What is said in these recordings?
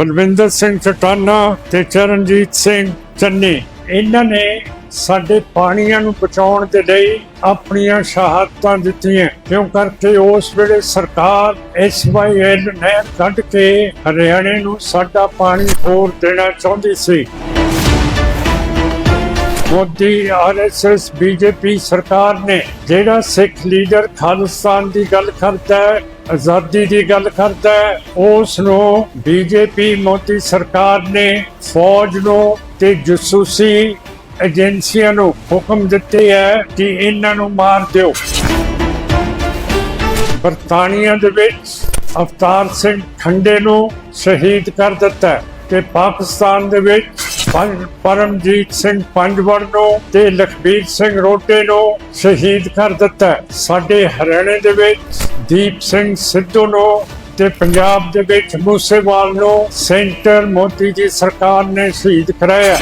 ਬਲਵਿੰਦਰ ਸਿੰਘ ਚਟਾਨਾ ਤੇ ਚਰਨਜੀਤ ਸਿੰਘ ਚੰਨੀ। ਇਹਨਾਂ ਨੇ ਸਾਡੇ ਪਾਣੀਆਂ ਨੂੰ ਬਚਾਉਣ ਦੇ ਲਈ ਆਪਣੀਆਂ ਸ਼ਹਾਦਤਾਂ ਦਿੱਤੀਆਂ। ਕਿਉਂ ਕਰਕੇ ਉਸ ਵੇਲੇ ਸਰਕਾਰ ਐਸਵਾਈਐਲ ਨਹਿਰ ਕੱਢ ਕੇ ਹਰਿਆਣੇ ਨੂੰ ਸਾਡਾ ਪਾਣੀ ਹੋਰ ਦੇਣਾ ਚਾਹੁੰਦੀ ਸੀ? ਮੋਦੀ ਆਰਐਸਐਸ ਬੀਜੇਪੀ ਸਰਕਾਰ ਨੇ ਜਿਹੜਾ ਸਿੱਖ ਲੀਡਰ ਖਾਲਿਸਤਾਨ ਦੀ ਗੱਲ ਕਰਦਾ ਹੈ ਆਜ਼ਾਦੀ ਦੀ ਗੱਲ ਕਰਦਾ ਹੈ, ਉਸ ਨੂੰ ਬੀਜੇਪੀ, ਮੋਦੀ ਸਰਕਾਰ ਨੇ ਫੌਜ ਨੂੰ ਤੇ ਜਸੂਸੀ ਏਜੰਸੀਆਂ ਨੂੰ ਹੁਕਮ ਦਿੱਤੇ ਹੈ ਕਿ ਇਹਨਾਂ ਨੂੰ ਮਾਰ ਦਿਓ। ਬਰਤਾਨੀਆ ਦੇ ਵਿੱਚ ਅਵਤਾਰ ਸਿੰਘ ਖੰਡੇ ਨੂੰ ਸ਼ਹੀਦ ਕਰ ਦਿੱਤਾ ਤੇ ਪਾਕਿਸਤਾਨ ਦੇ ਵਿੱਚ ਪੰਜ- ਪਰਮਜੀਤ ਸਿੰਘ ਪੰਜਵੜ ਨੂੰ ਤੇ ਲਖਬੀਰ ਸਿੰਘ ਰੋਟੇ ਨੂੰ ਸ਼ਹੀਦ ਕਰ ਦਿੱਤਾ। ਸਾਡੇ ਹਰਿਆਣੇ ਦੇ ਵਿੱਚ ਦੀਪ ਸਿੰਘ ਸਿੱਧੂ ਨੂੰ ਤੇ ਪੰਜਾਬ ਦੇ ਵਿੱਚ ਮੂਸੇਵਾਲ ਨੂੰ ਸੈਂਟਰ ਮੋਦੀ ਦੀ ਸਰਕਾਰ ਨੇ ਸ਼ਹੀਦ ਕਰਾਇਆ।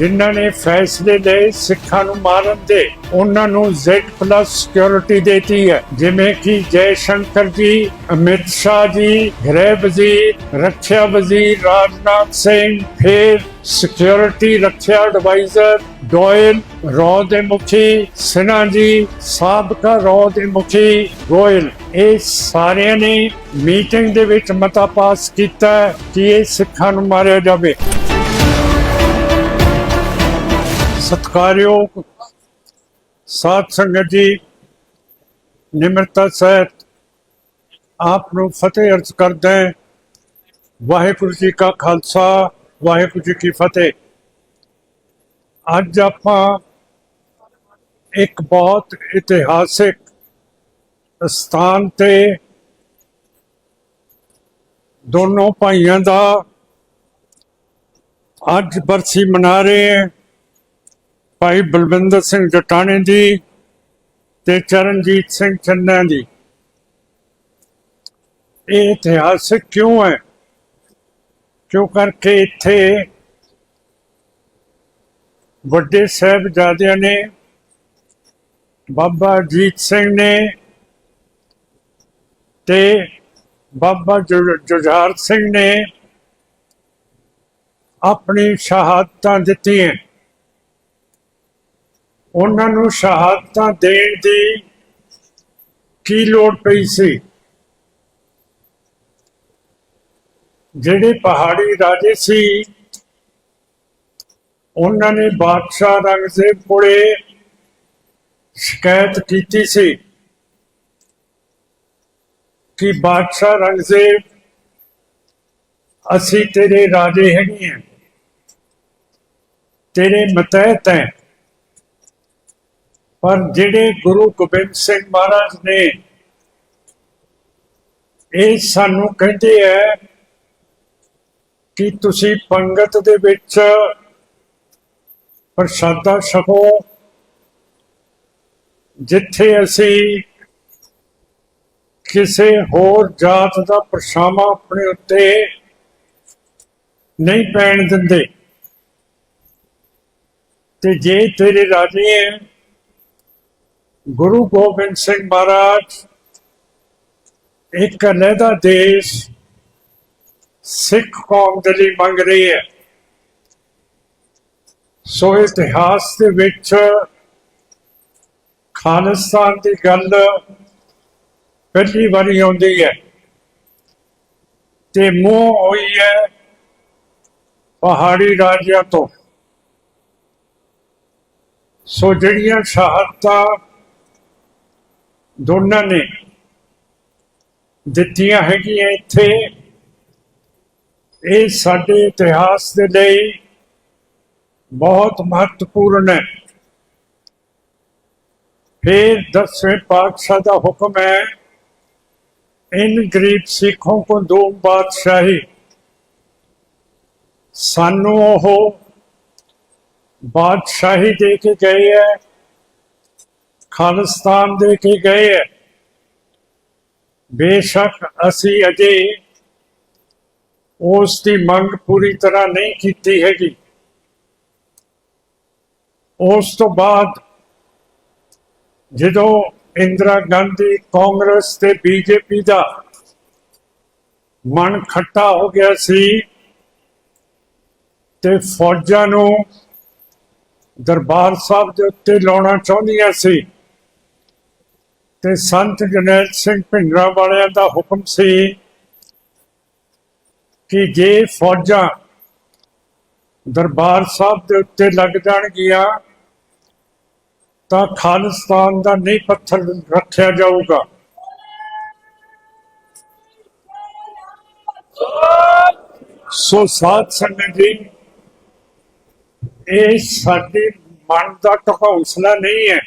ਜਿਨ੍ਹਾਂ ਨੇ ਫੈਸਲੇ ਲਏ ਸਿੱਖਾਂ ਨੂੰ ਮਾਰਨ ਦੇ, ਉਹਨਾਂ ਨੂੰ Z+ ਸਿਕਿਉਰਿਟੀ ਦੇਤੀ ਹੈ। ਜਿਵੇਂ ਕਿ ਜੈ ਸ਼ੰਕਰ ਜੀ, ਅਮਿਤ ਸ਼ਾਹ ਜੀ, ਗ੍ਰਹਿ ਵਜ਼ੀਰ, ਰੱਖਿਆ ਵਜ਼ੀਰ ਰਾਜਨਾਥ ਸਿੰਘ, ਫਿਰ ਸਿਕਿਉਰਿਟੀ ਰੱਖਿਆ ਐਡਵਾਈਜ਼ਰ ਡੋਇਲ ਰੌ ਦੇ ਮੁਖੀ ਸਿਨਾ ਜੀ, ਸਾਬਕਾ ਰੌ ਦੇ ਮੁਖੀ ਗੋਇਲ। ਇਹ ਸਾਰਿਆਂ ਨੇ ਮੀਟਿੰਗ ਦੇ ਵਿੱਚ ਮਤਾ ਪਾਸ ਕੀਤਾ ਕਿ ਇਹ ਸਿੱਖਾਂ ਨੂੰ ਮਾਰਿਆ ਜਾਵੇ। ਸਤਿਕਾਰਯੋਗ ਸਾਧ ਸੰਗਤ ਜੀ, ਨਿਮਰਤਾ ਸਹਿਤ ਆਪ ਨੂੰ ਫਤਿਹ ਅਰਜ਼ ਕਰਦਾ ਹਾਂ। ਵਾਹਿਗੁਰੂ ਜੀ ਕਾ ਖਾਲਸਾ, ਵਾਹਿਗੁਰੂ ਜੀ ਕੀ ਫਤਿਹ। ਅੱਜ ਆਪਾਂ ਇੱਕ ਬਹੁਤ ਇਤਿਹਾਸਿਕ ਸਥਾਨ ਤੇ ਦੋਨੋਂ ਭਾਈਆਂ ਦਾ ਅੱਜ ਬਰਸੀ ਮਨਾ ਰਹੇ ਹਾਂ। ਭਾਈ ਬਲਵਿੰਦਰ ਸਿੰਘ ਜਟਾਣੇ ਦੀ ਤੇ ਚਰਨਜੀਤ ਸਿੰਘ ਚੰਨਾ ਜੀ। ਇਹ ਇਤਿਹਾਸਿਕ ਕਿਉਂ ਹੈ? ਕਿਉਂ ਕਰਕੇ ਇੱਥੇ ਵੱਡੇ ਸਾਹਿਬਜ਼ਾਦਿਆਂ ਨੇ, ਬਾਬਾ ਜੀਤ ਸਿੰਘ ਨੇ ਤੇ ਬਾਬਾ ਜੁ- ਜੁਝਾਰ ਸਿੰਘ ਨੇ ਆਪਣੀ ਸ਼ਹਾਦਤਾਂ ਦਿੱਤੀਆਂ। ਉਹਨਾਂ ਨੂੰ ਸ਼ਹਾਦਤਾਂ ਦੇਣ ਦੀ ਕੀ ਲੋੜ ਪਈ ਸੀ? ਜਿਹੜੇ ਪਹਾੜੀ ਰਾਜੇ ਸੀ, ਉਹਨਾਂ ਨੇ ਬਾਦਸ਼ਾਹ ਰੰਗਜ਼ੇਬ ਕੋਲੇ ਸ਼ਿਕਾਇਤ ਕੀਤੀ ਸੀ ਕਿ ਬਾਦਸ਼ਾਹ ਰੰਗਜ਼ੇਬ ਅਸੀਂ ਤੇਰੇ ਰਾਜੇ ਹੈਗੇ ਹਾਂ, ਤੇਰੇ ਮਤਹਿਤ ਹੈ। ਪਰ ਜਿਹੜੇ ਗੁਰੂ ਗੋਬਿੰਦ ਸਿੰਘ ਮਹਾਰਾਜ ਨੇ ਇਹ ਸਾਨੂੰ ਕਹਿੰਦੇ ਹੈ ਕਿ ਤੁਸੀਂ ਪੰਗਤ ਦੇ ਵਿੱਚ ਪ੍ਰਸ਼ਾਦਾ ਛਕੋ, ਜਿੱਥੇ ਅਸੀਂ ਕਿਸੇ ਹੋਰ ਜਾਤ ਦਾ ਪਰਛਾਵਾਂ ਆਪਣੇ ਉੱਤੇ ਨਹੀਂ ਪੈਣ ਦਿੰਦੇ। ਤੇ ਜੇ ਤੇਰੇ ਰਾਜੇ ਹੈ ਗੁਰੂ ਗੋਬਿੰਦ ਸਿੰਘ ਮਹਾਰਾਜ, ਇੱਕ ਅਲੱਗਾ ਦੇਸ਼ ਸਿੱਖ ਕੌਮ ਦੇ ਲਈ ਮੰਗ ਰਹੀ ਹੈ। ਸੋ ਇਤਿਹਾਸ ਦੇ ਵਿੱਚ ਖਾਲਿਸਤਾਨ ਦੀ ਗੱਲ ਪਹਿਲੀ ਵਾਰੀ ਆਉਂਦੀ ਹੈ ਤੇ ਮੂੰਹ ਹੋਈ ਹੈ ਪਹਾੜੀ ਰਾਜਿਆਂ ਤੋਂ। ਸੋ ਜਿਹੜੀਆਂ ਸ਼ਹਾਦਤਾਂ ਦੋਨਾਂ ਨੇ ਦਿੱਤੀਆਂ ਹੈਗੀਆਂ ਇੱਥੇ ਇਹ ਸਾਡੇ ਇਤਿਹਾਸ ਦੇ ਲਈ ਬਹੁਤ ਮਹੱਤਵਪੂਰਨ ਹੈ फिर दसवें पातशाह का हुक्म है इन गरीब सिखों को दो बादशाही सानू ਉਹ ਬਾਦਸ਼ਾਹੀ ਦੇ ਕੇ ਗਏ ਹੈ ਖਾਲਿਸਤਾਨ ਦੇ ਕੇ ਗਏ ਹੈ? ਬੇਸ਼ੱਕ ਅਸੀਂ ਅਜੇ ਉਸ ਦੀ ਮੰਗ ਪੂਰੀ ਤਰ੍ਹਾਂ ਨਹੀਂ ਕੀਤੀ ਹੈਗੀ। ਉਸ ਤੋਂ ਬਾਅਦ ਜਦੋਂ ਇੰਦਰਾ ਗਾਂਧੀ ਕਾਂਗਰਸ ਤੇ ਬੀਜੇਪੀ ਦਾ ਮਨ ਖੱਟਾ ਹੋ ਗਿਆ ਸੀ ਤੇ ਫੌਜਾਂ ਨੂੰ ਦਰਬਾਰ ਸਾਹਿਬ ਦੇ ਉੱਤੇ ਲਾਉਣਾ ਚਾਹੁੰਦੀਆਂ ਸੀ ਤੇ ਸੰਤ ਜਨੈਲ ਸਿੰਘ ਭਿੰਡਰਾ ਵਾਲਿਆਂ ਦਾ ਹੁਕਮ ਸੀ ਕਿ ਜੇ ਫੌਜਾਂ ਦਰਬਾਰ ਸਾਹਿਬ ਦੇ ਉੱਤੇ ਲੱਗ ਜਾਣਗੀਆਂ, ਤਾਂ ਖਾਲਿਸਤਾਨ ਦਾ ਨਹੀਂ ਪੱਥਰ ਰੱਖਿਆ ਜਾਊਗਾ। ਸੋ ਸਾਧ ਸੰਗਤ ਜੀ, ਇਹ ਸਾਡੇ ਮਨ ਦਾ ਹੌਸਲਾ ਨਹੀਂ ਹੈ।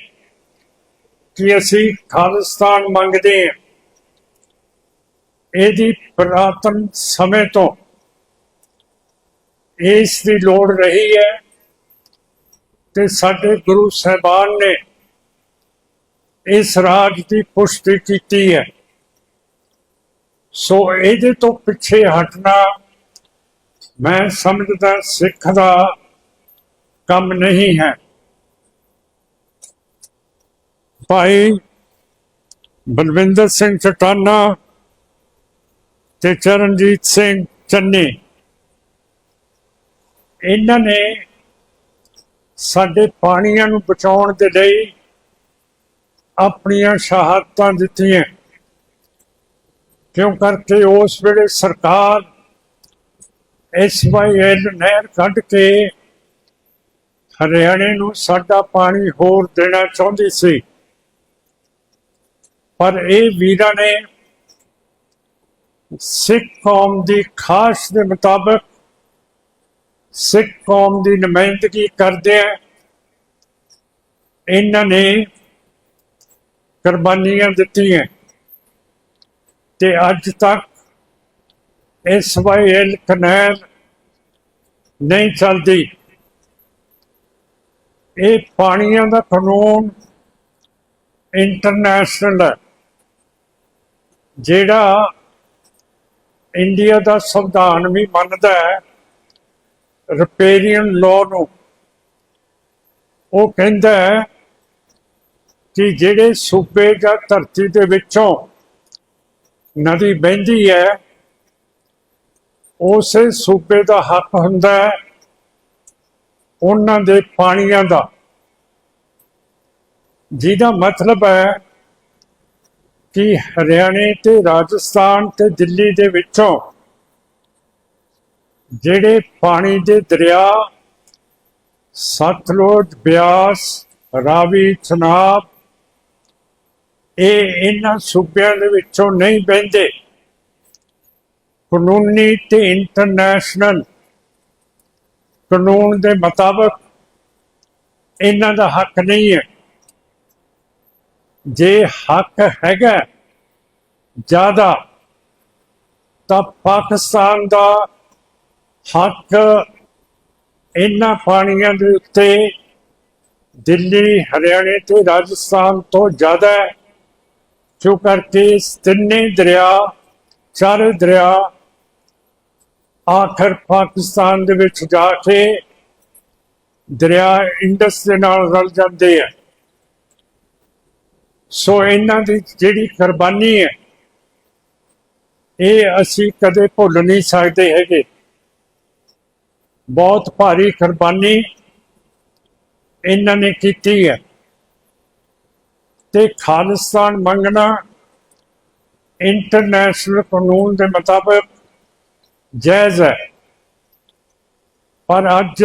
ਕਿ ਅਸੀਂ ਖਾਲਿਸਤਾਨ ਮੰਗਦੇ ਹਾਂ। ਇਹਦੀ ਪ੍ਰਾਤਨ ਸਮੇਂ ਤੋਂ ਇਸ ਦੀ ਲੋੜ ਰਹੀ ਹੈ ਤੇ ਸਾਡੇ ਗੁਰੂ ਸਾਹਿਬਾਨ ਨੇ ਇਸ ਰਾਜ ਦੀ ਪੁਸ਼ਟੀ ਕੀਤੀ ਹੈ। ਸੋ ਇਹਦੇ ਤੋਂ ਪਿੱਛੇ ਹਟਣਾ ਮੈਂ ਸਮਝਦਾ ਸਿੱਖ ਦਾ ਕੰਮ ਨਹੀਂ ਹੈ। ਭਾਈ ਬਲਵਿੰਦਰ ਸਿੰਘ ਚਟਾਨਾ ਤੇ ਚਰਨਜੀਤ ਸਿੰਘ ਚੰਨੀ। ਇਹਨਾਂ ਨੇ ਸਾਡੇ ਪਾਣੀਆਂ ਨੂੰ ਬਚਾਉਣ ਦੇ ਲਈ ਆਪਣੀਆਂ ਸ਼ਹਾਦਤਾਂ ਦਿੱਤੀਆਂ। ਕਿਉਂ ਕਰਕੇ ਉਸ ਵੇਲੇ ਸਰਕਾਰ ਐਸਵਾਈਐਲ ਨਹਿਰ ਕੱਢ ਕੇ ਹਰਿਆਣੇ ਨੂੰ ਸਾਡਾ ਪਾਣੀ ਹੋਰ ਦੇਣਾ ਚਾਹੁੰਦੀ ਸੀ? ਪਰ ਇਹ ਵੀਰਾਂ ਨੇ ਸਿੱਖ ਕੌਮ ਦੀ ਖਾਸ ਦੇ ਮੁਤਾਬਕ ਸਿੱਖ ਕੌਮ ਦੀ ਨੁਮਾਇੰਦਗੀ ਕਰਦੇ ਆ। ਇਹਨਾਂ ਨੇ ਕੁਰਬਾਨੀਆਂ ਦਿੱਤੀਆਂ। ਤੇ ਅੱਜ ਤੱਕ ਐਸਵਾਈਐਲ ਕਨੈਲ ਨਹੀਂ ਚੱਲਦੀ। ਇਹ ਪਾਣੀਆਂ ਦਾ ਕਾਨੂੰਨ ਇੰਟਰਨੈਸ਼ਨਲ ਹੈ। ਜਿਹੜਾ ਇੰਡੀਆ ਦਾ ਸੰਵਿਧਾਨ ਵੀ ਮੰਨਦਾ ਹੈ, ਰਿਪੇਰੀਅਨ ਲਾਅ ਨੂੰ, ਉਹ ਕਹਿੰਦਾ ਹੈ ਕਿ ਜਿਹੜੇ ਸੂਬੇ ਜਾਂ ਧਰਤੀ ਦੇ ਵਿੱਚੋਂ ਨਦੀ ਵਹਿੰਦੀ ਹੈ, ਉਸੇ ਸੂਬੇ ਦਾ ਹੱਕ ਹੁੰਦਾ ਹੈ, ਉਹਨਾਂ ਦੇ ਪਾਣੀਆਂ ਦਾ। ਜਿਹਦਾ ਮਤਲਬ ਹੈ ਕਿ ਹਰਿਆਣੇ ਤੇ ਰਾਜਸਥਾਨ ਤੇ ਦਿੱਲੀ ਦੇ ਵਿੱਚੋਂ ਜਿਹੜੇ ਪਾਣੀ ਦੇ ਦਰਿਆ, ਸਤਲੁਜ, ਬਿਆਸ, ਰਾਵੀ ਚਨਾਬ ਇਹ ਇਹਨਾਂ ਸੂਬਿਆਂ ਦੇ ਵਿੱਚੋਂ ਨਹੀਂ ਵਹਿੰਦੇ। ਕਾਨੂੰਨੀ ਤੇ ਇੰਟਰਨੈਸ਼ਨਲ ਕਾਨੂੰਨ ਦੇ ਮੁਤਾਬਕ ਇਹਨਾਂ ਦਾ ਹੱਕ ਨਹੀਂ ਹੈ। ਜੇ ਹੱਕ ਹੈਗਾ ਜ਼ਿਆਦਾ, ਤਾਂ ਪਾਕਿਸਤਾਨ ਦਾ ਹੱਕ ਇਹਨਾਂ ਪਾਣੀਆਂ ਦੇ ਉੱਤੇ ਦਿੱਲੀ, ਹਰਿਆਣੇ ਤੇ ਰਾਜਸਥਾਨ ਤੋਂ ਜ਼ਿਆਦਾ ਹੈ। ਕਿਉਂ ਕਰਕੇ ਤਿੰਨੇ ਦਰਿਆ, ਚਾਰੇ ਦਰਿਆ ਆਖਰ ਪਾਕਿਸਤਾਨ ਦੇ ਵਿੱਚ ਜਾ ਕੇ ਦਰਿਆ ਇੰਡਸ ਦੇ ਨਾਲ ਰਲ ਜਾਂਦੇ ਆ। ਸੋ ਇਹਨਾਂ ਦੀ ਜਿਹੜੀ ਕੁਰਬਾਨੀ ਹੈ, ਇਹ ਅਸੀਂ ਕਦੇ ਭੁੱਲ ਨਹੀਂ ਸਕਦੇ ਹੈਗੇ। ਬਹੁਤ ਭਾਰੀ ਕੁਰਬਾਨੀ ਇਹਨਾਂ ਨੇ ਕੀਤੀ ਹੈ। ਤੇ ਖਾਲਿਸਤਾਨ ਮੰਗਣਾ ਇੰਟਰਨੈਸ਼ਨਲ ਕਾਨੂੰਨ ਦੇ ਮੁਤਾਬਕ ਜਾਇਜ਼ ਹੈ। ਪਰ ਅੱਜ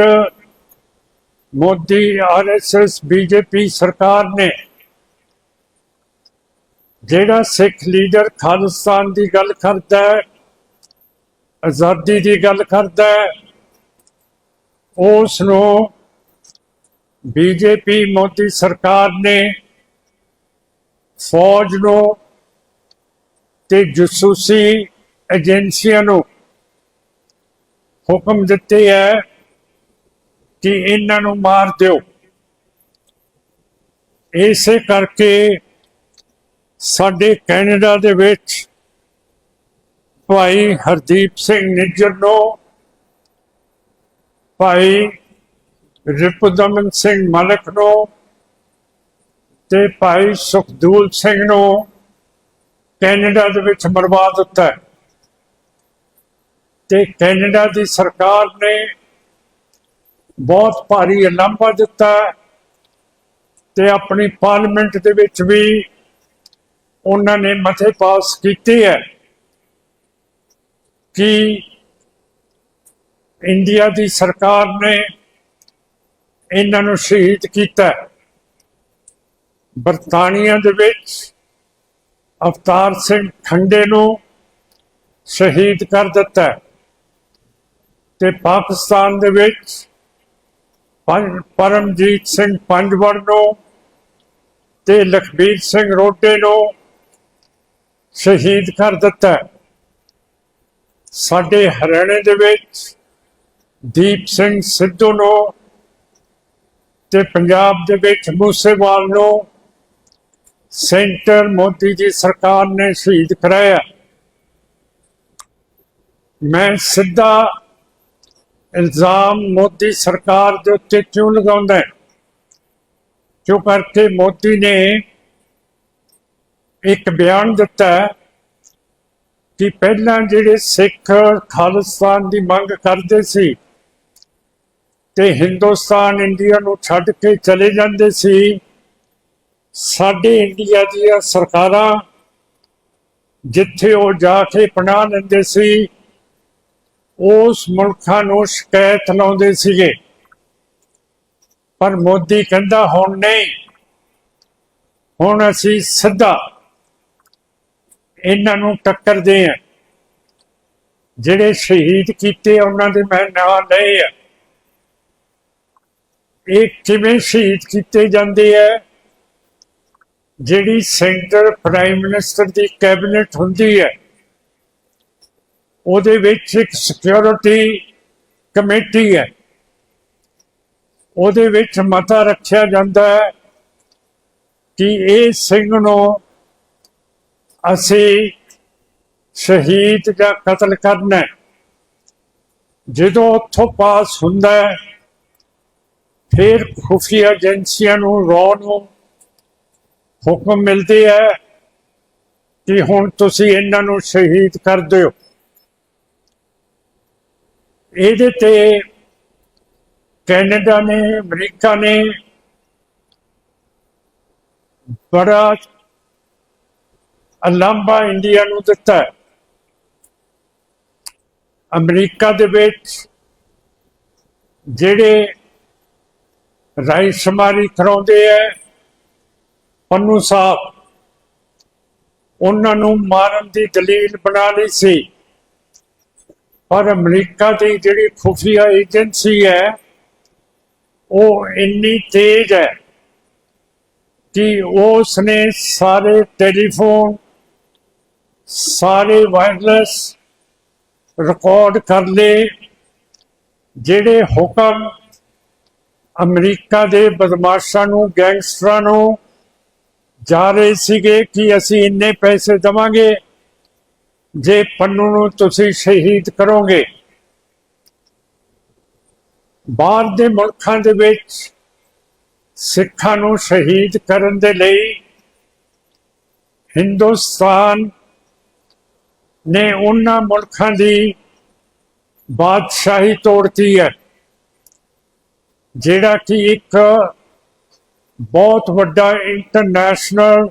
ਮੋਦੀ ਆਰਐਸਐਸ ਬੀਜੇਪੀ ਸਰਕਾਰ ਨੇ ਜਿਹੜਾ ਸਿੱਖ ਲੀਡਰ ਖਾਲਿਸਤਾਨ ਦੀ ਗੱਲ ਕਰਦਾ ਹੈ, ਆਜ਼ਾਦੀ ਦੀ ਗੱਲ ਕਰਦਾ ਹੈ ਉਸ ਨੂੰ ਬੀਜੇਪੀ, ਮੋਦੀ ਸਰਕਾਰ ਨੇ ਫੌਜ ਨੂੰ ਤੇ ਜਸੂਸੀ ਏਜੰਸੀਆਂ ਨੂੰ ਹੁਕਮ ਦਿੱਤੇ ਹੈ ਕਿ ਇਹਨਾਂ ਨੂੰ ਮਾਰ ਦਿਓ। ਇਸੇ ਕਰਕੇ ਸਾਡੇ ਕੈਨੇਡਾ ਦੇ ਵਿੱਚ ਭਾਈ ਹਰਦੀਪ ਸਿੰਘ ਨਿੱਜਰ ਨੂੰ, ਭਾਈ ਰਿਪਦਮਨ ਸਿੰਘ ਮਲਕ ਨੂੰ ਤੇ ਭਾਈ ਸੁਖਦੂਲ ਸਿੰਘ ਨੂੰ ਕੈਨੇਡਾ ਦੇ ਵਿੱਚ ਮਰਵਾ ਦਿੱਤਾ ਹੈ। ਤੇ ਕੈਨੇਡਾ ਦੀ ਸਰਕਾਰ ਨੇ ਬਹੁਤ ਭਾਰੀ ਉਲਾਂਭਾ ਦਿੱਤਾ ਹੈ ਤੇ ਆਪਣੀ ਪਾਰਲੀਮੈਂਟ ਦੇ ਵਿੱਚ ਵੀ ਉਹਨਾਂ ਨੇ ਮਤੇ ਪਾਸ ਕੀਤੀ ਹੈ ਕਿ ਇੰਡੀਆ ਦੀ ਸਰਕਾਰ ਨੇ ਇਹਨਾਂ ਨੂੰ ਸ਼ਹੀਦ ਕੀਤਾ ਬਰਤਾਨੀਆ ਦੇ ਵਿੱਚ ਅਵਤਾਰ ਸਿੰਘ ਖੰਡੇ ਨੂੰ ਸ਼ਹੀਦ ਕਰ ਦਿੱਤਾ ਹੈ ਤੇ ਪਾਕਿਸਤਾਨ ਦੇ ਵਿੱਚ ਪਰਮਜੀਤ ਸਿੰਘ ਪੰਜਵੜ ਨੂੰ ਤੇ ਲਖਬੀਰ ਸਿੰਘ ਰੋਡੇ ਨੂੰ ਸ਼ਹੀਦ ਕਰ ਦਿੱਤਾ ਸਾਡੇ ਹਰਿਆਣੇ ਦੇ ਵਿੱਚ ਦੀਪ ਸਿੰਘ ਸਿੱਧੂ ਨੂੰ ਤੇ ਪੰਜਾਬ ਦੇ ਵਿੱਚ ਮੂਸੇਵਾਲ ਨੂੰ ਸੈਂਟਰ ਮੋਦੀ ਜੀ ਸਰਕਾਰ ਨੇ ਸ਼ਹੀਦ ਕਰਾਇਆ। ਮੈਂ ਸਿੱਧਾ ਇਲਜ਼ਾਮ ਮੋਦੀ ਸਰਕਾਰ ਦੇ ਉੱਤੇ ਕਿਉਂ ਲਗਾਉਂਦਾ ਕਿਉਂ ਕਰਕੇ ਮੋਦੀ ਨੇ ਇੱਕ ਬਿਆਨ ਦਿੱਤਾ ਕਿ ਪਹਿਲਾਂ ਜਿਹੜੇ ਸਿੱਖ ਖਾਲਿਸਤਾਨ ਦੀ ਮੰਗ ਕਰਦੇ ਸੀ ਤੇ ਹਿੰਦੁਸਤਾਨ ਇੰਡੀਆ ਨੂੰ ਛੱਡ ਕੇ ਚਲੇ ਜਾਂਦੇ ਸੀ, ਸਾਡੇ ਇੰਡੀਆ ਦੀਆਂ ਸਰਕਾਰਾਂ ਜਿੱਥੇ ਉਹ ਜਾ ਕੇ ਪਨਾਹ ਲੈਂਦੇ ਸੀ, ਉਸ ਮੁਲਕਾਂ ਨੂੰ ਸ਼ਿਕਾਇਤ ਲਾਉਂਦੇ ਸੀਗੇ। ਪਰ ਮੋਦੀ ਕਹਿੰਦਾ, ਹੁਣ ਨਹੀਂ। ਹੁਣ ਅਸੀਂ ਸਿੱਧਾ ਇਹਨਾਂ ਨੂੰ ਟੱਕਰ ਦੇ ਆ। ਜਿਹੜੇ ਸ਼ਹੀਦ ਕੀਤੇ ਉਹਨਾਂ ਦੇ ਮੈਂ ਨਾਂ ਲਏ ਆ। ਇਹ ਕਿਵੇਂ ਸ਼ਹੀਦ ਕੀਤੇ ਜਾਂਦੇ ਆ? ਜਿਹੜੀ ਸੈਂਟਰ ਪ੍ਰਾਈਮ ਮਿਨਿਸਟਰ ਦੀ ਕੈਬਨਿਟ ਹੁੰਦੀ ਹੈ ਉਹਦੇ ਵਿੱਚ ਇੱਕ ਸਿਕਿਉਰਿਟੀ ਕਮੇਟੀ ਹੈ ਉਹਦੇ ਵਿੱਚ ਮਤਾ ਰੱਖਿਆ ਜਾਂਦਾ ਹੈ ਕਿ ਇਹ ਸਿੰਘ ਨੂੰ ਅਸੀਂ ਸ਼ਹੀਦ ਜਾਂ ਕਤਲ ਕਰਨਾ ਜਦੋਂ ਉੱਥੋਂ ਪਾਸ ਹੁੰਦਾ ਹੈ, ਫਿਰ ਖੁਫੀਆ ਏਜੰਸੀਆਂ ਨੂੰ ਰੌ ਨੂੰ ਹੁਕਮ ਮਿਲਦੇ ਹੈ ਕਿ ਹੁਣ ਤੁਸੀਂ ਇਹਨਾਂ ਨੂੰ ਸ਼ਹੀਦ ਕਰ ਦਿਓ। ਇਹਦੇ ਤੇ ਕੈਨੇਡਾ ਨੇ, ਅਮਰੀਕਾ ਨੇ ਬੜਾ ਅਲੰਬਾ ਇੰਡੀਆ ਨੂੰ ਦਿੱਤਾ ਹੈ। ਅਮਰੀਕਾ ਦੇ ਵਿੱਚ ਜਿਹੜੇ ਰਾਈਸ਼ਮਾਰੀ ਕਰਾਉਂਦੇ ਹੈ ਪੰਨੂ ਸਾਹਿਬ, ਉਹਨਾਂ ਨੂੰ ਮਾਰਨ ਦੀ ਦਲੀਲ ਬਣਾ ਲਈ ਸੀ ਪਰ ਅਮਰੀਕਾ ਦੀ ਜਿਹੜੀ ਖੁਫੀਆ ਏਜੰਸੀ ਹੈ, ਉਹ ਇੰਨੀ ਤੇਜ਼ ਹੈ ਕਿ ਉਸ ਨੇ ਸਾਰੇ ਟੈਲੀਫੋਨ ਸਾਰੇ ਵਾਇਰਲੈਸ ਰਿਕਾਰਡ ਕਰ ਲਏ, ਜਿਹੜੇ ਹੁਕਮ ਅਮਰੀਕਾ ਦੇ ਬਦਮਾਸ਼ਾਂ ਨੂੰ, ਗੈਂਗਸਟਰਾਂ ਨੂੰ ਜਾ ਰਹੇ ਸੀਗੇ ਕਿ ਅਸੀਂ ਇੰਨੇ ਪੈਸੇ ਦਵਾਂਗੇ ਜੇ ਪੰਨੂ ਨੂੰ ਤੁਸੀਂ ਸ਼ਹੀਦ ਕਰੋਗੇ। ਬਾਹਰ ਦੇ ਮੁਲਕਾਂ ਦੇ ਵਿੱਚ ਸਿੱਖਾਂ ਨੂੰ ਸ਼ਹੀਦ ਕਰਨ ਦੇ ਲਈ ਹਿੰਦੁਸਤਾਨ ਨੇ ਉਹਨਾਂ ਮੁਲਕਾਂ ਦੀ ਬਾਦਸ਼ਾਹੀ ਤੋੜਤੀ ਹੈ, ਜਿਹੜਾ ਕਿ ਇੱਕ ਬਹੁਤ ਵੱਡਾ ਇੰਟਰਨੈਸ਼ਨਲ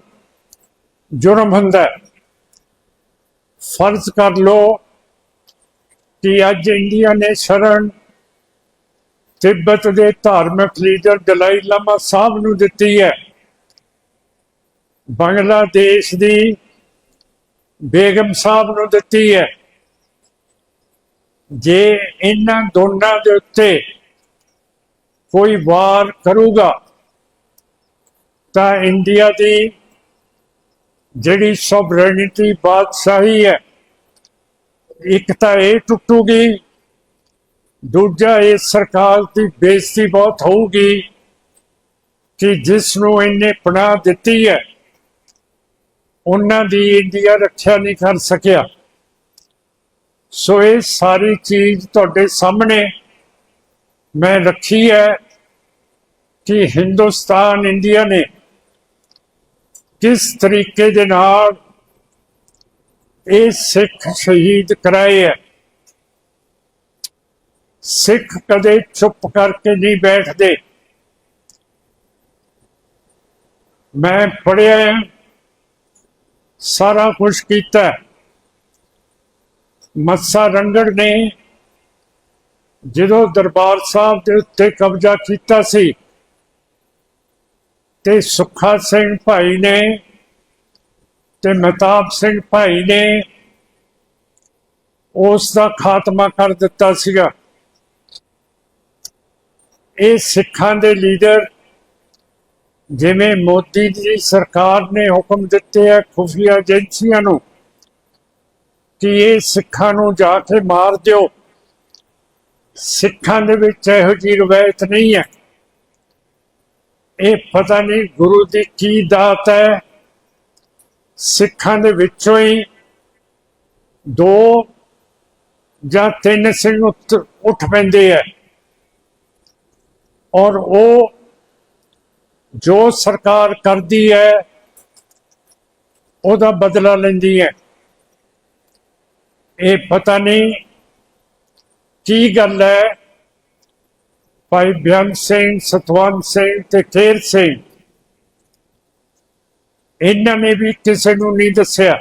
ਜੁਰਮ ਹੁੰਦਾ ਹੈ। ਫਰਜ਼ ਕਰ ਲਓ ਕਿ ਅੱਜ ਇੰਡੀਆ ਨੇ ਸ਼ਰਨ ਤਿੱਬਤ ਦੇ ਧਾਰਮਿਕ ਲੀਡਰ ਦਲਾਈ ਲਾਮਾ ਸਾਹਿਬ ਨੂੰ ਦਿੱਤੀ ਹੈ। ਬੰਗਲਾਦੇਸ਼ ਦੀ ਬੇਗਮ ਸਾਹਿਬ ਨੂੰ ਦਿੱਤੀ ਹੈ। ਜੇ ਇਹਨਾਂ ਦੋਨਾਂ ਦੇ ਉੱਤੇ ਕੋਈ ਵਾਰ ਕਰੂਗਾ, ਤਾਂ ਇੰਡੀਆ ਦੀ ਜਿਹੜੀ ਸੋਵਰੇਨਿਟੀ ਬਾਦਸ਼ਾਹੀ ਹੈ, ਇੱਕ ਤਾਂ ਇਹ ਟੁੱਟੂਗੀ, ਦੂਜਾ ਇਹ ਸਰਕਾਰ ਦੀ ਬੇਇੱਜ਼ਤੀ ਬਹੁਤ ਹੋਊਗੀ ਕਿ ਜਿਸ ਨੂੰ ਇਹਨੇ ਪਨਾਹ ਦਿੱਤੀ ਹੈ। ਉਹਨਾਂ ਦੀ ਇੰਡੀਆ ਰੱਖਿਆ ਨਹੀਂ ਕਰ ਸਕਿਆ। ਸੋ ਇਹ ਸਾਰੀ ਚੀਜ਼ ਤੁਹਾਡੇ ਸਾਹਮਣੇ ਮੈਂ ਰੱਖੀ ਹੈ ਕਿ ਹਿੰਦੁਸਤਾਨ ਇੰਡੀਆ ਨੇ ਕਿਸ ਤਰੀਕੇ ਦੇ ਨਾਲ ਇਹ ਸਿੱਖ ਸ਼ਹੀਦ ਕਰਾਏ ਹੈ। ਸਿੱਖ ਕਦੇ ਚੁੱਪ ਕਰਕੇ ਨਹੀਂ ਬੈਠਦੇ। ਮੈਂ ਪੜਿਆ ਸਾਰਾ ਕੁਝ ਕੀਤਾ। ਮੱਸਾ ਰੰਗੜ ਨੇ ਜਦੋਂ ਦਰਬਾਰ ਸਾਹਿਬ ਦੇ ਉੱਤੇ ਕਬਜ਼ਾ ਕੀਤਾ ਸੀ ਤੇ ਸੁੱਖਾ ਸਿੰਘ ਭਾਈ ਨੇ ਤੇ ਮਹਿਤਾਬ ਸਿੰਘ ਭਾਈ ਨੇ ਉਸ ਦਾ ਖਾਤਮਾ ਕਰ ਦਿੱਤਾ ਸੀਗਾ। ਇਹ ਸਿੱਖਾਂ ਦੇ ਲੀਡਰ ਜਿਵੇਂ ਮੋਦੀ ਦੀ ਸਰਕਾਰ ਨੇ ਹੁਕਮ ਦਿੱਤੇ ਆ ਖੁਫੀਆ ਏਜੰਸੀਆਂ ਨੂੰ ਕਿ ਇਹ ਸਿੱਖਾਂ ਨੂੰ ਜਾ ਕੇ ਮਾਰ ਦਿਓ। ਸਿੱਖਾਂ ਦੇ ਵਿੱਚ ਇਹੋ ਜਿਹੀ ਰਵਾਇਤ ਨਹੀਂ ਹੈ। ਇਹ ਪਤਾ ਨਹੀਂ ਗੁਰੂ ਦੀ ਕੀ ਦਾਤ ਹੈ। ਸਿੱਖਾਂ ਦੇ ਵਿੱਚੋਂ ਹੀ ਦੋ ਜਾਂ ਤਿੰਨ ਸਿੰਘ ਉੱਠ- ਉੱਠ ਪੈਂਦੇ ਹੈ ਔਰ ਉਹ ਜੋ ਸਰਕਾਰ ਕਰਦੀ ਹੈ, ਉਹਦਾ ਬਦਲਾ ਲੈਂਦੀ ਹੈ। ਇਹ ਪਤਾ ਨਹੀਂ ਕੀ ਗੱਲ ਹੈ। ਭਾਈ ਬਿਆਨ ਸਿੰਘ ਸਤਵੰਤ ਸਿੰਘ ਤੇ ਖੇਰ ਸਿੰਘ, ਇਹਨਾਂ ਨੇ ਵੀ ਕਿਸੇ ਨੂੰ ਨਹੀਂ ਦੱਸਿਆ।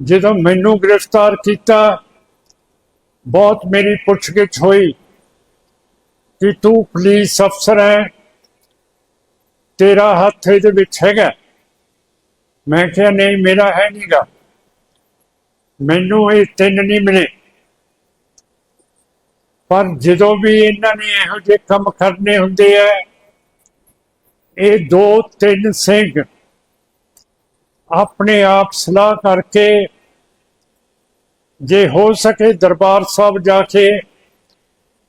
ਜਦੋਂ ਮੈਨੂੰ ਗ੍ਰਿਫਤਾਰ ਕੀਤਾ, ਬਹੁਤ ਮੇਰੀ ਪੁੱਛਗਿੱਛ ਹੋਈ ਕਿ ਤੂੰ ਪੁਲਿਸ ਅਫਸਰ ਹੈ। ਤੇਰਾ ਹੱਥ ਇਹਦੇ ਵਿੱਚ ਹੈਗਾ। ਮੈਂ ਕਿਹਾ, ਨਹੀਂ, ਮੇਰਾ ਹੈ ਨਹੀਂਗਾ ਮੈਨੂੰ ਇਹ ਤਿੰਨ ਨਹੀਂ ਮਿਲੇ। ਪਰ ਜਦੋਂ ਵੀ ਇਹਨਾਂ ਨੇ ਇਹੋ ਜਿਹੇ ਕੰਮ ਕਰਨੇ ਹੁੰਦੇ ਆ, ਇਹ ਦੋ ਤਿੰਨ ਸਿੰਘ ਆਪਣੇ ਆਪ ਸਲਾਹ ਕਰਕੇ ਜੇ ਹੋ ਸਕੇ ਦਰਬਾਰ ਸਾਹਿਬ ਜਾ ਕੇ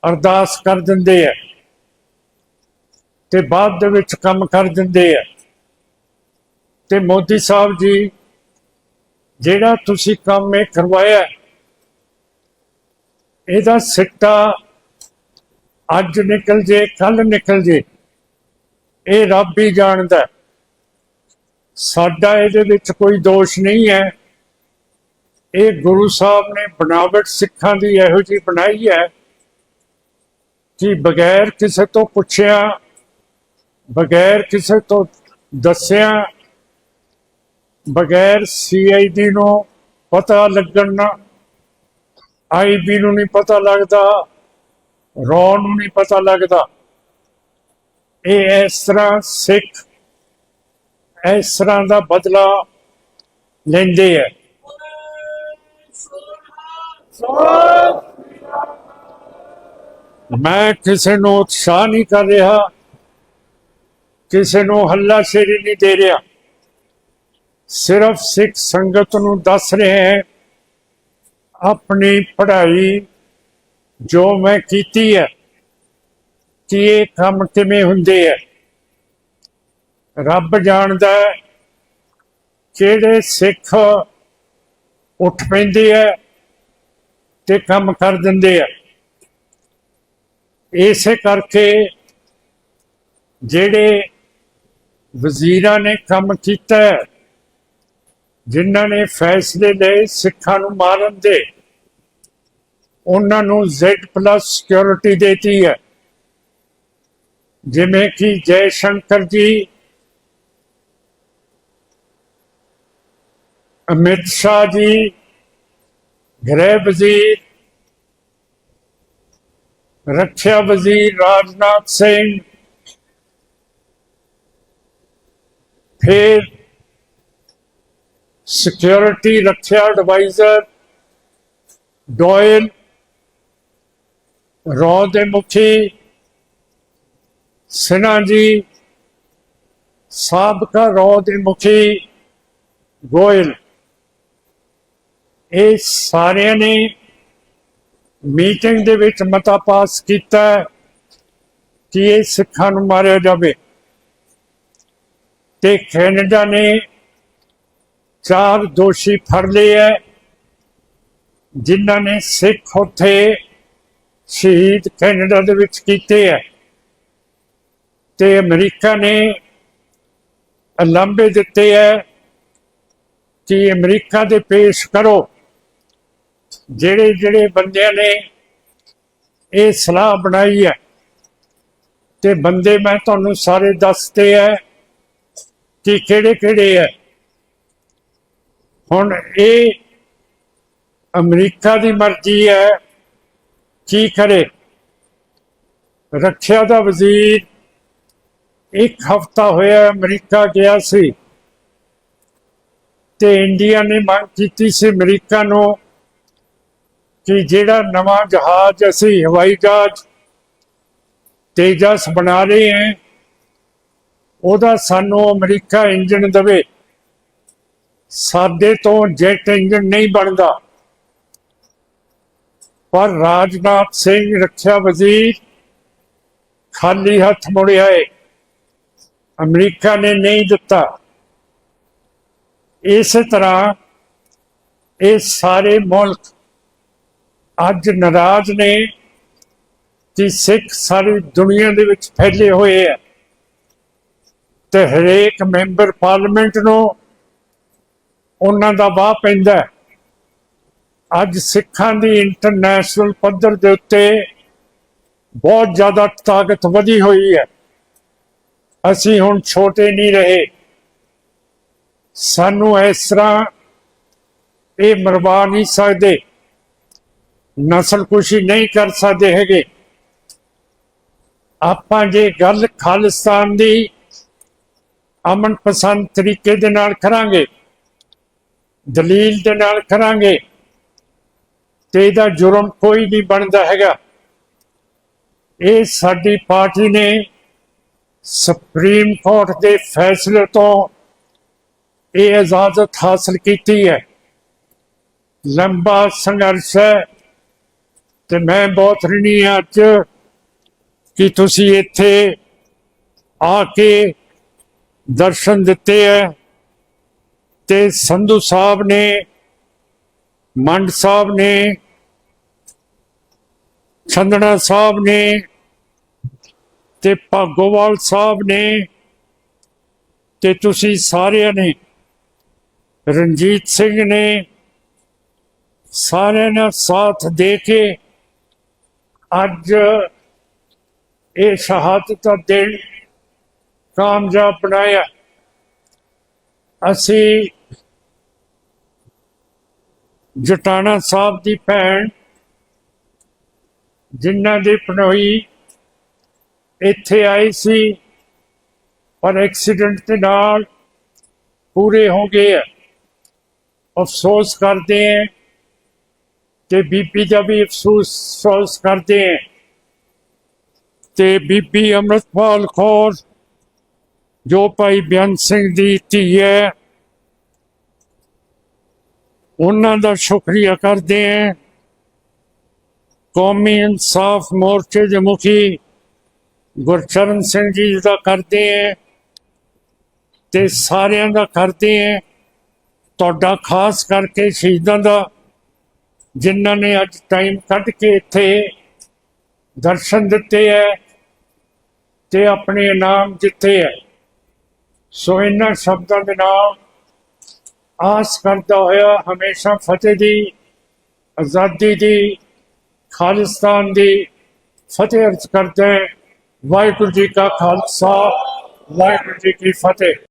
ਅਰਦਾਸ ਕਰ ਦਿੰਦੇ ਆ। ਤੇ ਬਾਅਦ ਦੇ ਵਿੱਚ ਕੰਮ ਕਰ ਦਿੰਦੇ ਆ। ਤੇ ਮੋਦੀ ਸਾਹਿਬ ਜੀ, ਜਿਹੜਾ ਤੁਸੀਂ ਕੰਮ ਇਹ ਕਰਵਾਇਆ, ਇਹਦਾ ਸਿੱਟਾ ਅੱਜ ਨਿਕਲ ਜੇ, ਕੱਲ ਨਿਕਲ ਜੇ, ਇਹ ਰੱਬ ਹੀ ਜਾਣਦਾ। ਸਾਡਾ ਇਹਦੇ ਵਿੱਚ ਕੋਈ ਦੋਸ਼ ਨਹੀਂ ਹੈ। ਇਹ ਗੁਰੂ ਸਾਹਿਬ ਨੇ ਬਣਾਵਟ ਸਿੱਖਾਂ ਦੀ ਇਹੋ ਜਿਹੀ ਬਣਾਈ ਹੈ ਕਿ ਬਗੈਰ ਕਿਸੇ ਤੋਂ ਪੁੱਛਿਆ ਬਗੈਰ ਕਿਸੇ ਤੋਂ ਦੱਸਿਆ, ਬਗੈਰ ਸੀਆਈਡੀ ਨੂੰ ਪਤਾ ਲੱਗਣ ਨਾ ਆਈਬੀ ਨੂੰ ਨਹੀਂ ਪਤਾ ਲੱਗਦਾ, ਰੌ ਨੂੰ ਨਹੀਂ ਪਤਾ ਲੱਗਦਾ। ਇਹ ਇਸ ਤਰ੍ਹਾਂ ਸਿੱਖ ਇਸ ਤਰ੍ਹਾਂ ਦਾ ਬਦਲਾ ਲੈਂਦੇ ਹੈ ਮੈਂ ਕਿਸੇ ਨੂੰ ਉਤਸ਼ਾਹ ਨਹੀਂ ਕਰ ਰਿਹਾ। ਕਿਸੇ ਨੂੰ ਹੱਲਾ ਸ਼ੇਰੀ ਨਹੀਂ ਦੇ ਰਿਹਾ। ਸਿਰਫ ਸਿੱਖ ਸੰਗਤ ਨੂੰ ਦੱਸ ਰਿਹਾ ਹੈ, ਆਪਣੀ ਪੜ੍ਹਾਈ ਜੋ ਮੈਂ ਕੀਤੀ ਹੈ, ਕਿ ਇਹ ਕੰਮ ਕਿਵੇਂ ਹੁੰਦੇ ਹੈ। ਰੱਬ ਜਾਣਦਾ ਕਿਹੜੇ ਸਿੱਖ ਉੱਠ ਪੈਂਦੇ ਹੈ ਤੇ ਕੰਮ ਕਰ ਦਿੰਦੇ ਹੈ। ਇਸੇ ਕਰਕੇ ਜਿਹੜੇ ਵਜ਼ੀਰਾਂ ਨੇ ਕੰਮ ਕੀਤਾ ਹੈ। ਜਿਨ੍ਹਾਂ ਨੇ ਫੈਸਲੇ ਲਏ ਸਿੱਖਾਂ ਨੂੰ ਮਾਰਨ ਦੇ, ਉਹਨਾਂ ਨੂੰ Z+ ਸਿਕਿਉਰਿਟੀ ਦੇਤੀ ਹੈ। ਜਿਵੇਂ ਕਿ ਜੈ ਸ਼ੰਕਰ ਜੀ, ਅਮਿਤ ਸ਼ਾਹ ਜੀ, ਗ੍ਰਹਿ ਵਜ਼ੀਰ, ਰੱਖਿਆ ਵਜ਼ੀਰ ਰਾਜਨਾਥ ਸਿੰਘ ਫਿਰ ਸਿਕਿਉਰਿਟੀ ਰੱਖਿਆ ਐਡਵਾਈਜ਼ਰ ਡੋਇਲ ਰੌ ਦੇ ਮੁਖੀ ਸਿਨਹਾ ਜੀ, ਸਾਬਕਾ ਰੌ ਦੇ ਮੁਖੀ ਗੋਇਲ ਇਹ ਸਾਰਿਆਂ ਨੇ ਮੀਟਿੰਗ ਦੇ ਵਿੱਚ ਮਤਾ ਪਾਸ ਕੀਤਾ ਕਿ ਇਹ ਸਿੱਖਾਂ ਨੂੰ ਮਾਰਿਆ ਜਾਵੇ। ਤੇ ਕੈਨੇਡਾ ਨੇ। ਚਾਰ ਦੋਸ਼ੀ ਫੜ ਲਏ ਹੈ ਜਿਨ੍ਹਾਂ ਨੇ ਸਿੱਖ ਉੱਥੇ ਸ਼ਹੀਦ ਕੈਨੇਡਾ ਦੇ ਵਿੱਚ ਕੀਤੇ ਹੈ ਤੇ ਅਮਰੀਕਾ ਨੇ ਲਾਂਬੇ ਦਿੱਤੇ ਹੈ ਕਿ ਅਮਰੀਕਾ ਦੇ ਪੇਸ਼ ਕਰੋ। ਜਿਹੜੇ ਜਿਹੜੇ ਬੰਦਿਆਂ ਨੇ ਇਹ ਸਲਾਹ ਬਣਾਈ ਹੈ ਤੇ ਬੰਦੇ ਮੈਂ ਤੁਹਾਨੂੰ ਸਾਰੇ ਦੱਸਤੇ ਹੈ ਕਿ ਕਿਹੜੇ ਕਿਹੜੇ ਹੈ ਹੁਣ ਇਹ ਅਮਰੀਕਾ ਦੀ ਮਰਜ਼ੀ ਹੈ। ਕੀ ਕਰੇ? ਰੱਖਿਆ ਦਾ ਵਜ਼ੀਰ ਇੱਕ ਹਫਤਾ ਹੋਇਆ ਅਮਰੀਕਾ ਗਿਆ ਸੀ ਤੇ ਇੰਡੀਆ ਨੇ ਮੰਗ ਕੀਤੀ ਸੀ ਅਮਰੀਕਾ ਨੂੰ ਕਿ ਜਿਹੜਾ ਨਵਾਂ ਜਹਾਜ਼ ਅਸੀਂ ਹਵਾਈ ਜਹਾਜ਼ ਤੇਜਸ ਬਣਾ ਰਹੇ ਹਾਂ ਉਹਦਾ ਸਾਨੂੰ ਅਮਰੀਕਾ ਇੰਜਣ ਦੇਵੇ। ਸਾਡੇ ਤੋਂ ਜੈਟ ਇੰਜਣ ਨਹੀਂ ਬਣਦਾ। ਪਰ ਰਾਜਨਾਥ ਸਿੰਘ ਰੱਖਿਆ ਵਜ਼ੀਰ ਖਾਲੀ ਹੱਥ ਮੁੜਿਆ ਏ ਅਮਰੀਕਾ ਨੇ ਨਹੀਂ ਦਿੱਤਾ। ਇਸੇ ਤਰ੍ਹਾਂ ਇਹ ਸਾਰੇ ਮੁਲਕ ਅੱਜ ਨਾਰਾਜ਼ ਨੇ ਕਿ ਸਿੱਖ ਸਾਰੀ ਦੁਨੀਆ ਦੇ ਵਿੱਚ ਫੈਲੇ ਹੋਏ ਆ। ਤੇ ਹਰੇਕ ਮੈਂਬਰ ਪਾਰਲੀਮੈਂਟ ਨੂੰ ਉਹਨਾਂ ਦਾ ਵਾਹ ਪੈਂਦਾ ਅੱਜ ਸਿੱਖਾਂ ਦੀ ਇੰਟਰਨੈਸ਼ਨਲ ਪੱਧਰ ਦੇ ਉੱਤੇ ਬਹੁਤ ਜ਼ਿਆਦਾ ਤਾਕਤ ਵਧੀ ਹੋਈ ਹੈ। ਅਸੀਂ ਹੁਣ ਛੋਟੇ ਨਹੀਂ ਰਹੇ। ਸਾਨੂੰ ਇਸ ਤਰ੍ਹਾਂ ਇਹ ਮਰਵਾ ਨਹੀਂ ਸਕਦੇ। ਨਸਲਕੁਸ਼ੀ ਨਹੀਂ ਕਰ ਸਕਦੇ ਹੈਗੇ। ਆਪਾਂ ਜੇ ਗੱਲ ਖਾਲਿਸਤਾਨ ਦੀ ਅਮਨ ਪਸੰਦ ਤਰੀਕੇ ਦੇ ਨਾਲ ਕਰਾਂਗੇ, ਦਲੀਲ ਦੇ ਨਾਲ ਕਰਾਂਗੇ, ਤੇ ਇਹਦਾ ਜੁਰਮ ਕੋਈ ਨਹੀਂ ਬਣਦਾ ਹੈਗਾ। ਇਹ ਸਾਡੀ ਪਾਰਟੀ ਨੇ ਸੁਪਰੀਮ ਕੋਰਟ ਦੇ ਫੈਸਲੇ ਤੋਂ ਇਹ ਇਜਾਜ਼ਤ ਹਾਸਲ ਕੀਤੀ ਹੈ। ਲੰਬਾ ਸੰਘਰਸ਼ ਹੈ ਤੇ ਮੈਂ ਬਹੁਤ ਰਣੀ ਹਾਂ ਅੱਜ ਕਿ ਤੁਸੀਂ ਇੱਥੇ ਆ ਕੇ ਦਰਸ਼ਨ ਦਿੱਤੇ ਹੈ ਤੇ ਸੰਧੂ ਸਾਹਿਬ ਨੇ, ਮੰਡ ਸਾਹਿਬ ਨੇ ਚੰਦਨਾ ਸਾਹਿਬ ਨੇ ਤੇ ਭਾਗੋਵਾਲ ਸਾਹਿਬ ਨੇ ਤੇ ਤੁਸੀਂ ਸਾਰਿਆਂ ਨੇ, ਰਣਜੀਤ ਸਿੰਘ ਨੇ ਸਾਰਿਆਂ ਨੇ ਸਾਥ ਦੇ ਕੇ ਅੱਜ ਇਹ ਸ਼ਹਾਦਤ ਦਾ ਦਿਨ ਕਾਮਯਾਬ ਬਣਾਇਆ। ਅਸੀਂ ਜਟਾਣਾ ਸਾਹਿਬ ਦੀ ਭੈਣ ਜਿਨ੍ਹਾਂ ਦੀ ਪਨੋਈ ਇੱਥੇ ਆਈ ਸੀ, ਪਰ ਐਕਸੀਡੈਂਟ ਦੇ ਨਾਲ ਪੂਰੇ ਹੋ ਗਏ ਹੈ ਅਫਸੋਸ ਕਰਦੇ हैं ਤੇ ਬੀਬੀ ਦਾ ਵੀ ਅਫਸੋਸ ਅਫਸੋਸ ਕਰਦੇ हैं ਤੇ ਬੀਬੀ ਅੰਮ੍ਰਿਤਪਾਲ ਕੌਰ ਜੋ ਭਾਈ ਬਿਆਨ ਸਿੰਘ ਦੀ ਧੀ ਹੈ, ਉਹਨਾਂ ਦਾ ਸ਼ੁਕਰੀਆ ਕਰਦੇ ਹਾਂ। ਕੌਮੀ ਇਨਸਾਫ ਮੋਰਚੇ ਦੇ ਮੁਖੀ ਗੁਰਚਰਨ ਸਿੰਘ ਜੀ ਦਾ ਕਰਦੇ ਹਾਂ ਤੇ ਸਾਰਿਆਂ ਦਾ ਕਰਦੇ ਹਾਂ। ਤੁਹਾਡਾ ਖਾਸ ਕਰਕੇ ਸ਼ਹੀਦਾਂ ਦਾ, ਜਿਨ੍ਹਾਂ ਨੇ ਅੱਜ ਟਾਈਮ ਕੱਢ ਕੇ ਇੱਥੇ ਦਰਸ਼ਨ ਦਿੱਤੇ ਹੈ ਤੇ ਆਪਣੇ ਇਨਾਮ ਜਿੱਤੇ ਹੈ। ਸੋ ਇਹਨਾਂ ਸ਼ਬਦਾਂ ਦੇ ਨਾਲ ਆਸ ਕਰਦਾ ਹੋਇਆ ਹਮੇਸ਼ਾ ਫਤਿਹ ਦੀ, ਆਜ਼ਾਦੀ ਦੀ, ਖਾਲਿਸਤਾਨ ਦੀ ਫਤਿਹ ਅਰਜ਼ ਕਰਦੇ ਹਾਂ। ਵਾਹਿਗੁਰੂ ਜੀ ਕਾ ਖਾਲਸਾ, ਵਾਹਿਗੁਰੂ ਜੀ ਕੀ ਫਤਿਹ